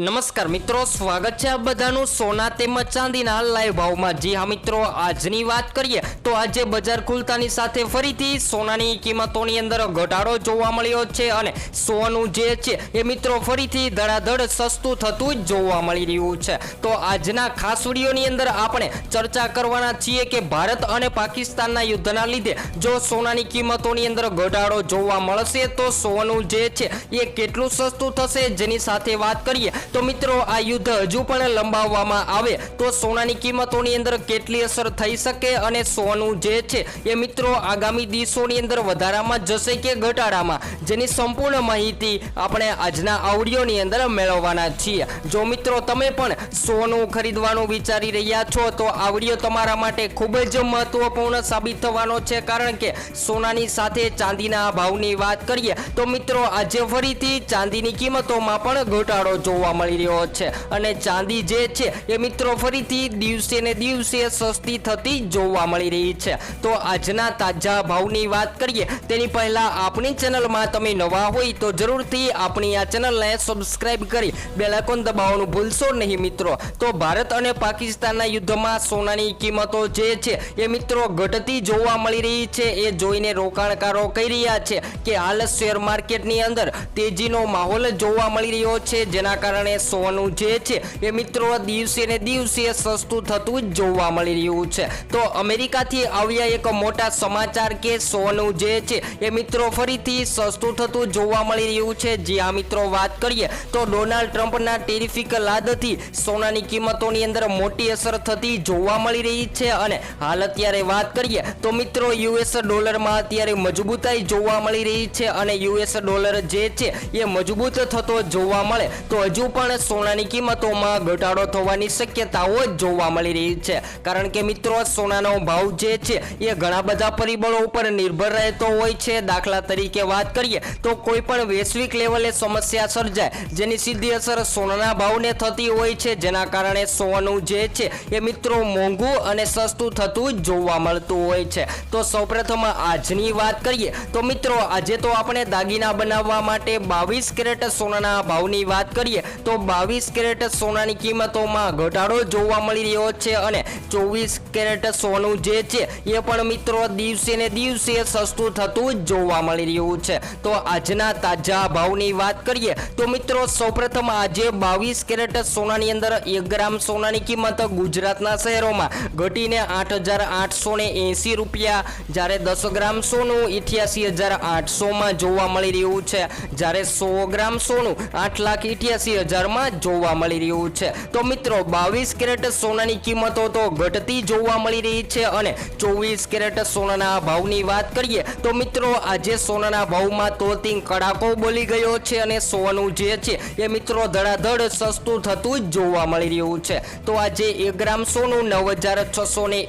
no નમસ્કાર મિત્રો, સ્વાગત છે આ બધાનું સોના તેમજ ચાંદીના લાઈવ ભાવમાં. જી હા મિત્રો, આજની વાત કરીએ તો આજે બજાર ખુલતાની સાથે ફરીથી સોનાની કિંમતોની અંદર ઘટાડો જોવા મળ્યો છે અને સોનું જે છે એ મિત્રો ફરીથી ધડાધડ સસ્તું થતું જ જોવા મળી રહ્યું છે. તો આજના ખાસ વિડીયોની અંદર આપણે ચર્ચા કરવાના છીએ કે ભારત અને પાકિસ્તાનના યુદ્ધના લીધે જો સોનાની કિંમતોની અંદર ઘટાડો જોવા મળશે તો સોનું જે છે એ કેટલું સસ્તું થશે? જેની સાથે વાત કરીએ તો મિત્રો આ યુદ્ધ હજુ પણ લંબાવવામાં આવે તો સોનાની કિંમતોની અંદર કેટલી અસર થઈ શકે અને સોનું જે છે એ મિત્રો આગામી દિવસોની અંદર વધારામાં જશે કે ઘટાડામાં? જેની સંપૂર્ણ માહિતી આપણે આજના આવડીઓની અંદર મેળવવાના છીએ. જો મિત્રો, તમે પણ સોનું ખરીદવાનું વિચારી રહ્યા છો, તો આવડીઓ તમારા માટે ખૂબ જ મહત્વપૂર્ણ સાબિત થવાનો છે. કારણ કે સોનાની સાથે ચાંદીના ભાવની વાત કરીએ, તો મિત્રો, આજે ફરીથી ચાંદીની કિંમતોમાં પણ ઘટાડો જોવા મળી રહ્યો છે. અને ચાંદી જે છે એ મિત્રો ફરીથી દિવસે ને દિવસે સસ્તી થતી જોવા મળી રહી છે. તો આજના તાજા ભાવની વાત કરીએ, તેની પહેલા આપણી ચેનલમાં તમે નવા હોય તો જરૂરથી આપણી આ ચેનલને સબસ્ક્રાઈબ કરી બેલાકોન દબાવવાનું ભૂલશો નહીં મિત્રો. તો ભારત અને પાકિસ્તાનના યુદ્ધમાં સોનાની કિંમતો જે છે એ મિત્રો ઘટતી જોવા મળી રહી છે. એ જોઈને રોકાણકારો કહી રહ્યા છે કે હાલ શેર માર્કેટની અંદર તેજીનો માહોલ જોવા મળી રહ્યો છે. જેના કારણે સોનું જે છે એ મિત્રો દિવસે ને દિવસે સસ્તું થતું જોવા મળી રહ્યું છે. તો અમેરિકાથી આવ્યા એક મોટા સમાચાર કે સોનું જે છે એ મિત્રો ફરીથી સસ્તું થતું જોવા મળી રહ્યું છે. જે આ મિત્રો વાત કરીએ તો ડોનાલ્ડ ટ્રમ્પના ટેરિફિક લાદથી સોનાની કિંમતોની અંદર મોટી અસર થતી જોવા મળી રહી છે. અને હાલ અત્યારે વાત કરીએ તો મિત્રો યુએસ ડોલરમાં અત્યારે મજબૂતાઈ જોવા મળી રહી છે. અને યુએસ ડોલર જે છે એ મજબૂત થતો જોવા મળે તો હજુ પણ સોનાની કિંમતોમાં ઘટાડો થવાની શક્યતાઓ જ જોવા મળી રહી છે. કારણ કે મિત્રો, સોનાનો ભાવ જે છે, એ ઘણા બધા પરિબળો ઉપર નિર્ભર રહેતો હોય છે. દાખલા તરીકે વાત કરીએ, તો કોઈ પણ વૈશ્વિક લેવલે સમસ્યા સર્જાય, જેની સીધી અસર સોનાના ભાવને થતી હોય છે. જેના કારણે સોનું જે છે, એ મિત્રો મોંઘું અને સસ્તું થતું જોવા મળતું હોય છે. તો સૌપ્રથમ આજની વાત કરીએ, તો મિત્રો, આજે તો આપણે દાગીના બનાવવા માટે બાવીસ કેરેટ સોનાના ભાવની વાત કરીએ, તો બાવીસ કેરેટ સોનાની કિંમતોમાં ઘટાડો જોવા મળી રહ્યો છે અને ચોવીસ કેરેટ સોનું જે છે, એ પણ મિત્રો દિવસે ને દિવસે સસ્તું થતું જોવા મળી રહ્યું છે. તો આજના તાજા ભાવની વાત કરીએ, તો મિત્રો સૌપ્રથમ આજે બાવીસ કેરેટ સોનાની અંદર એક ગ્રામ સોનાની કિંમત ગુજરાતના શહેરોમાં ઘટીને આઠ હજાર આઠસો ને એંસી રૂપિયા. જ્યારે દસ ગ્રામ સોનું ઇઠ્યાસી હજાર આઠસોમાં જોવા મળી રહ્યું છે. જ્યારે સો ગ્રામ સોનું આઠ લાખ ઇઠ્યાસી હજારમાં જોવા મળી રહ્યું છે. તો મિત્રો, બાવીસ કેરેટ સોનાની કિંમતો તો ઘટતી જોવા મળી રહી છે અને ચોવીસ કેરેટ સોનાના ભાવની વાત કરીએ, તો મિત્રો, આજે સોનાના ભાવમાં તોતિંગ કડાકો બોલી ગયો છે અને સોનું જે છે એ મિત્રો ધડાધડ સસ્તું થતું જ જોવા મળી રહ્યું છે. તો આજે એક ગ્રામ સોનું નવ હજાર છસો ને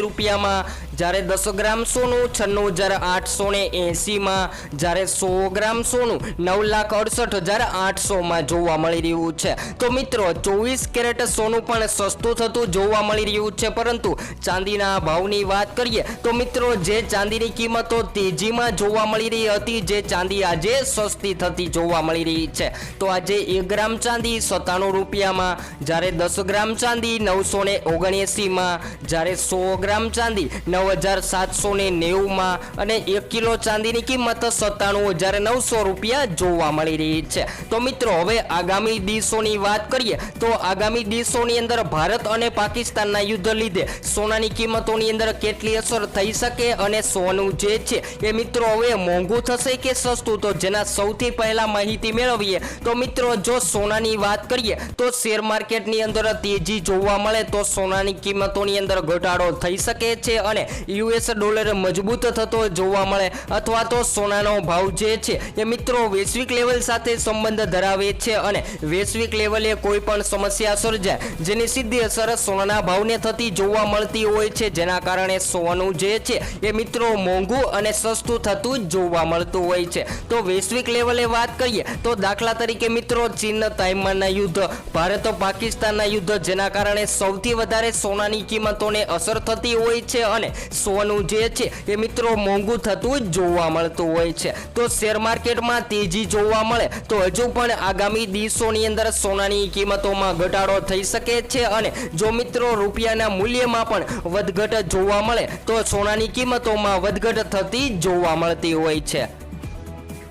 રૂપિયામાં જ્યારે દસ ગ્રામ સોનું, છન્નું હજાર આઠસો ને એંસીમાં જ્યારે સો ગ્રામ સોનું, નવ લાખ અડસઠ હજાર આઠસોમાં જોવા મળી રહ્યું છે. તો મિત્રો, ચોવીસ કેરેટ સોનું પણ સસ્તું થતું જોવા મળી રહ્યું છે. પરંતુ ચાંદીના ભાવની વાત કરીએ, તો મિત્રો, જે ચાંદીની કિંમતો તેજીમાં જોવા મળી રહી હતી, જે ચાંદી આજે સસ્તી થતી જોવા મળી રહી છે. તો આજે એક ગ્રામ ચાંદી સત્તાણું રૂપિયામાં, જ્યારે દસ ગ્રામ ચાંદી નવસો ને ઓગણએંસીમાં જ્યારે સો ગ્રામ ચાંદી નવ હજાર સાતસો ને નેવુંમાં અને એક કિલો ચાંદીની કિંમત સત્તાણું હજાર નવસો રૂપિયા જોવા મળી રહી છે. તો મિત્રો, હવે આગામી દિવસોની વાત કરીએ, તો આગામી દિવસોની અંદર ભારત અને પાકિસ્તાનના યુદ્ધ લીધે સોનાની કિંમતોની અંદર કેટલી અસર થઈ શકે અને સોનું જે છે એ મિત્રો હવે મોંઘું થશે કે સસ્તું? તો જેના સૌથી પહેલા માહિતી મેળવીએ, તો મિત્રો, જો સોનાની વાત કરીએ, તો શેર માર્કેટની અંદર તેજી જોવા મળે તો સોનાની કિંમતોની અંદર ઘટાડો થઈ શકે છે અને યુએસ ડોલર મજબૂત થતો જોવા મળે અથવા તો સોનાનો ભાવ જે છે એ મિત્રો વૈશ્વિક લેવલ સાથે સંબંધ ધરાવે છે અને વૈશ્વિક લેવલે કોઈ પણ સમસ્યા સર્જાય, જેની સીધી અસર સોનાના ભાવને થતી જોવા મળતી હોય છે. જેના કારણે સોનું જે છે એ મિત્રો મોંઘું અને સસ્તું થતું જોવા મળતું હોય છે. તો વૈશ્વિક લેવલે વાત કરીએ તો દાખલા તરીકે મિત્રો ચીન તાઇમાનના યુદ્ધ, ભારત પાકિસ્તાનના યુદ્ધ, જેના કારણે સૌથી વધારે સોનાની કિંમતોને અસર થતી હોય છે અને સોનું જે છે એ મિત્રો મોંઘું થતું જોવા મળતું હોય છે. તો શેર માર્કેટમાં તેજી જોવા મળે તો હજુ પણ આગામી દિવસોની અંદર સોનાની કિંમતોમાં ઘટાડો થઈ શકે છે અને જો મિત્રો રૂપિયાના મૂલ્યમાં પણ વધઘટ જોવા મળે તો સોનાની કિંમતોમાં વધઘટ થતી જોવા મળતી હોય છે.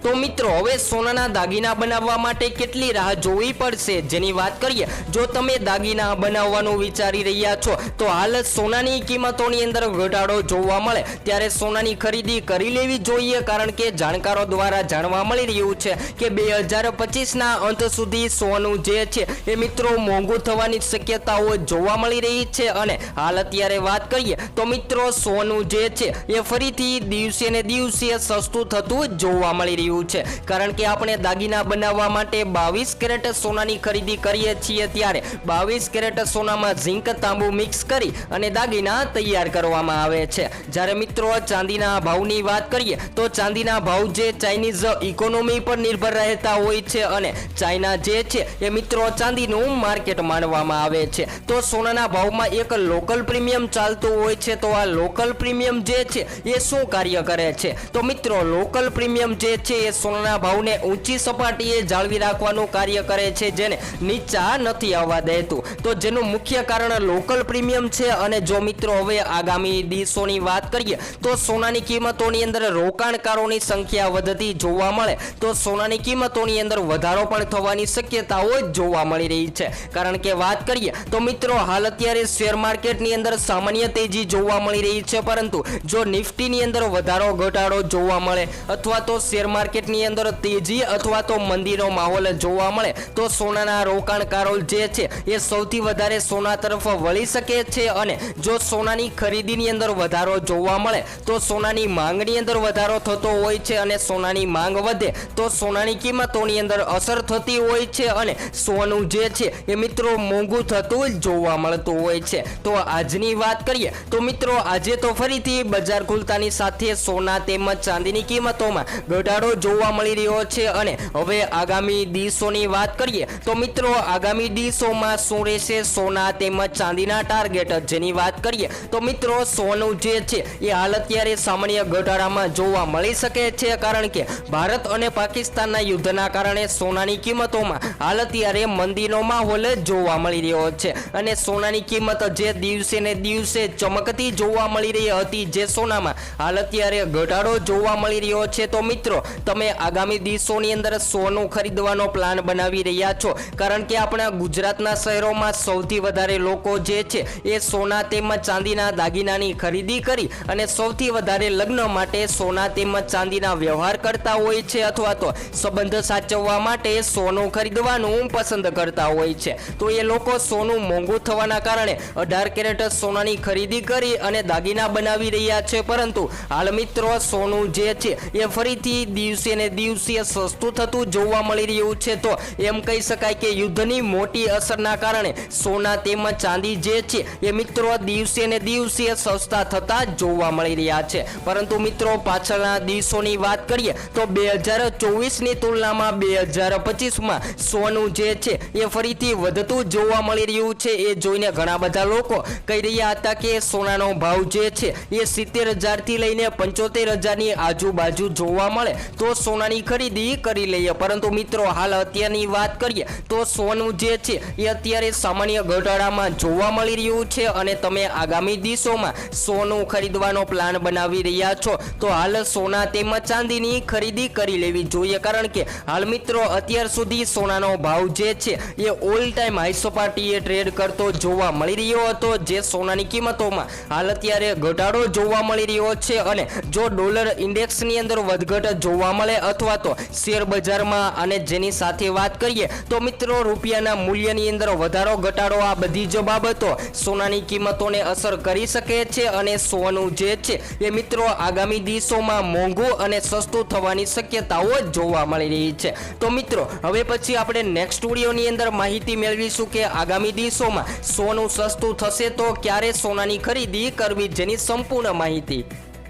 તો મિત્રો, હવે સોનાના દાગીના બનાવવા માટે કેટલી રાહ જોવી પડશે? જેની વાત કરીએ, જો તમે દાગીના બનાવવાનું વિચારી રહ્યા છો, તો હાલ સોનાની કિંમતોની અંદર ઘટાડો જોવા મળે. ત્યારે સોનાની ખરીદી કરી લેવી જોઈએ, કારણ કે જાણકારો દ્વારા જાણવા મળી રહ્યું છે કે બે હજાર પચીસના અંત સુધી સોનું જે છે, એ મિત્રો મોંઘું થવાની શક્યતાઓ જોવા મળી રહી છે. અને હાલ અત્યારે વાત કરીએ, તો મિત્રો, સોનું જે છે, એ ફરીથી દિવસે ને દિવસે સસ્તું થતું જોવા મળી રહ્યું છે. કારણ કે આપણે દાગીના બનાવવા માટે બાવીસ કેરેટ સોનાની ખરીદી કરીએ છીએ ત્યારે બાવીસ કેરેટ સોનામાં ઝીંક તાંબુ મિક્સ કરી અને દાગીના તૈયાર કરવામાં આવે છે. જ્યારે મિત્રો, ચાંદીના ભાવની વાત કરીએ, તો ચાંદીના ભાવ જે ચાઇનીઝ ઇકોનોમી પર નિર્ભર રહેતા હોય છે અને ચાઇના જે છે એ મિત્રો, ચાંદીનું માર્કેટ માનવામાં આવે છે. તો સોનાના ભાવમાં એક લોકલ પ્રીમિયમ ચાલતું હોય છે, તો આ લોકલ પ્રીમિયમ જે છે એ શું કાર્ય કરે છે? તો મિત્રો, લોકલ પ્રીમિયમ જે છે એ સોનાના ભાવને ઊંચી સપાટીએ જાળવી રાખવાનું કાર્ય કરે છે, જેને નીચા નથી આવવા દેતું. તો જેનું મુખ્ય કારણ લોકલ પ્રીમિયમ છે અને જો મિત્રો હવે આગામી દિવસોની વાત કરીએ, તો સોનાની કિંમતોની અંદર રોકાણકારોની સંખ્યા વધતી જોવા મળે. તો સોનાની કિંમતોની અંદર વધારો પણ થવાની શક્યતાઓ જોવા મળી રહી છે. કારણ કે વાત કરીએ, તો મિત્રો હાલ અત્યારે શેર માર્કેટની અંદર સામાન્ય તેજી જોવા મળી રહી છે, પરંતુ જો નિફ્ટીની અંદર વધારો ઘટાડો જોવા મળે અથવા તો શેર માર્કેટની અંદર તેજી અથવા તો મંદીનો માહોલ જોવા મળે, તો સોનાના રોકાણકારો જે છે, એ સૌથી વધારે સોના તરફ વળી શકે છે અને જો સોનાની ખરીદીની અંદર વધારો જોવા મળે, તો સોનાની માંગની અંદર વધારો થતો હોય છે અને સોનાની માંગ વધે, તો સોનાની કિંમતોની અંદર અસર થતી હોય છે અને સોનું જે છે, એ મિત્રો મોંઘું થતું જોવા મળતું હોય છે. તો આજની વાત કરીએ, તો મિત્રો આજે તો ફરીથી બજાર ખુલતાની સાથે સોના તેમજ ચાંદીની કિંમતોમાં ઘટાડો જોવા મળી રહ્યો છે અને હવે આગામી દિવસોની વાત કરીએ તો મિત્રો, આગામી દિવસોમાં શું રહેશે? સોના તેમજ ચાંદીના ટાર્ગેટ જેની વાત કરીએ તો મિત્રો, સોનું જે છે એ હાલ અત્યારે સામાન્ય ઘટાડામાં જોવા મળી શકે છે કારણ કે ભારત અને પાકિસ્તાનના યુદ્ધના કારણે સોનાની કિંમતોમાં હાલ અત્યારે મંદીનો માહોલ જોવા મળી રહ્યો છે અને સોનાની કિંમત જે દિવસે ને દિવસે ચમકતી જોવા મળી રહી હતી જે સોનામાં હાલ અત્યારે ઘટાડો જોવા મળી રહ્યો છે. તો મિત્રો તમે આગામી દિવસોની અંદર સોનું ખરીદવાનો પ્લાન બનાવી રહ્યા છો. કારણ કે આપણા ગુજરાતના શહેરોમાં સૌથી વધારે લોકો જે છે, એ સોના તેમજ ચાંદીના દાગીનાની ખરીદી કરી અને સૌથી વધારે લગ્ન માટે સોના તેમજ ચાંદીના વ્યવહાર કરતા હોય છે અથવા તો સંબંધ સાચવવા માટે સોનું ખરીદવાનું પસંદ કરતા હોય છે. તો એ લોકો સોનું મોંઘું થવાના કારણે અઢાર કેરેટ સોનાની ખરીદી કરી અને દાગીના બનાવી રહ્યા છે. પરંતુ હાલ મિત્રો સોનું જે છે, એ ફરીથી દિવસે ને દિવસે સસ્તું થતું જોવા મળી રહ્યું છે. તો એમ કહી શકાય કે યુદ્ધની મોટી અસરના કારણે સોના તેમજ ચાંદી જે છે, એ મિત્રો દિવસે ને દિવસે સસ્તા થતા જોવા મળી રહ્યા છે. પરંતુ મિત્રો, પાછળના દિવસોની વાત કરીએ તો બે હજાર ચોવીસની તુલનામાં બે હજાર પચીસમાં સોનું જે છે, એ ફરીથી વધતું જોવા મળી રહ્યું છે. એ જોઈને ઘણા બધા લોકો કહી રહ્યા હતા કે સોનાનો ભાવ જે છે, એ સિત્તેર હજારથી લઈને પંચોતેર હજારની આજુબાજુ જોવા મળે. તો સોનાની ખરીદી કરી લઈએ. પરંતુ મિત્રો, હાલ અત્યારની વાત કરીએ, તો સોનું જે છે, એ અત્યારે સામાન્ય ઘટાડામાં જોવા મળી રહ્યું છે અને તમે આગામી દિવસોમાં સોનું ખરીદવાનો પ્લાન બનાવી રહ્યા છો, તો હાલ સોના તેમજ ચાંદીની ખરીદી કરી લેવી જોઈએ. કારણ કે હાલ મિત્રો, અત્યાર સુધી સોનાનો ભાવ જે છે, એ ઓલ ટાઈમ હાઈ ટ્રેડ કરતો જોવા મળી રહ્યો હતો. જે સોનાની કિંમતોમાં હાલ અત્યારે ઘટાડો જોવા મળી રહ્યો છે અને જો ડોલર ઇન્ડેક્સની અંદર વધઘટ જોવા મળે અથવા તો શેર બજારમાં અને જેની સાથે વાત કરીએ, તો મિત્રો રૂપિયાના મૂલ્યની અંદર વધારો ઘટાડો આ બધી જ બાબતો સોનાની કિંમતોને અસર કરી શકે છે અને સોનું જે છે એ મિત્રો આગામી દિવસોમાં મોંઘું અને સસ્તું થવાની શક્યતાઓ જોવા મળી રહી છે. તો મિત્રો, હવે પછી આપણે નેક્સ્ટ વિડીયોની અંદર માહિતી મેળવીશું કે આગામી દિવસોમાં સોનું સસ્તું થશે તો ક્યારે સોનાની ખરીદી કરવી જેની સંપૂર્ણ માહિતી.